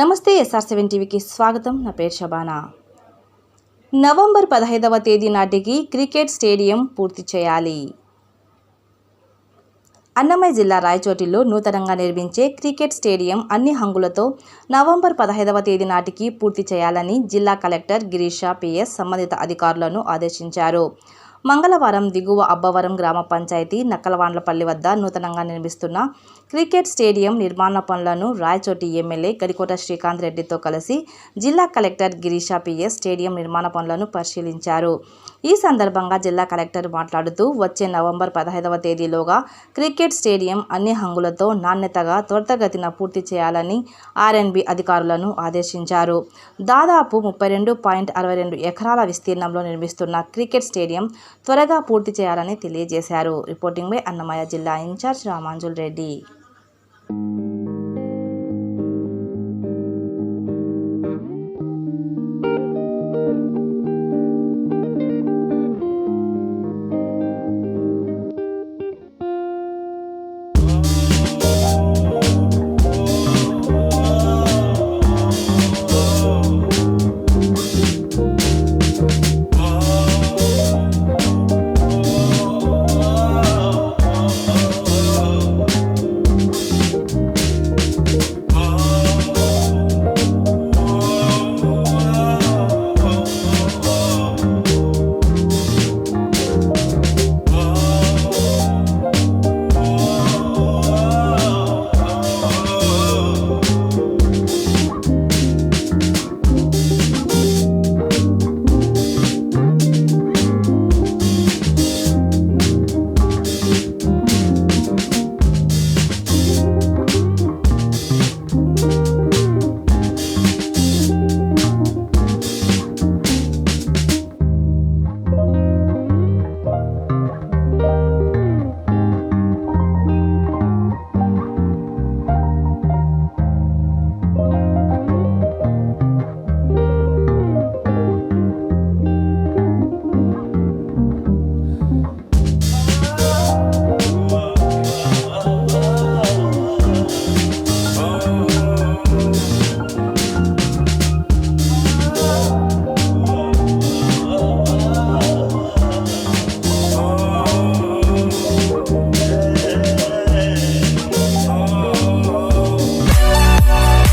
నమస్తే SR seven టీవీకి స్వాగతం. నా పేరు షబానా నవంబర్ పదహైదవ తేదీ నాటికి క్రికెట్ స్టేడియం పూర్తి చేయాలి. అన్నమయ్య జిల్లా రాయచోటిలో నూతనంగా నిర్మించే క్రికెట్ స్టేడియం అన్ని హంగులతో నవంబర్ పదహైదవ తేదీ నాటికి పూర్తి చేయాలని జిల్లా కలెక్టర్ గిరీష పిఎస్ సంబంధిత అధికారులను ఆదేశించారు. మంగళవారం దిగువ అబ్బవరం గ్రామ పంచాయతీ నక్కలవాండ్లపల్లి వద్ద నూతనంగా నిర్మిస్తున్న క్రికెట్ స్టేడియం నిర్మాణ పనులను రాయచోటి ఎమ్మెల్యే గడికోట శ్రీకాంత్ రెడ్డితో కలిసి జిల్లా కలెక్టర్ గిరీషా పిఎస్ స్టేడియం నిర్మాణ పనులను పరిశీలించారు. ఈ సందర్భంగా జిల్లా కలెక్టర్ మాట్లాడుతూ వచ్చే నవంబర్ పదహైదవ తేదీలోగా క్రికెట్ స్టేడియం అన్ని హంగులతో నాణ్యతగా త్వరితగతిన పూర్తి చేయాలని ఆర్ఎన్బి అధికారులను ఆదేశించారు. దాదాపు ముప్పై రెండు పాయింట్ అరవై రెండు ఎకరాల విస్తీర్ణంలో నిర్మిస్తున్న క్రికెట్ స్టేడియం త్వరగా పూర్తి చేయాలని తెలియజేశారు. రిపోర్టింగ్ బై అన్నమయ్య జిల్లా ఇన్ఛార్జ్ రామాంజుల్ రెడ్డి.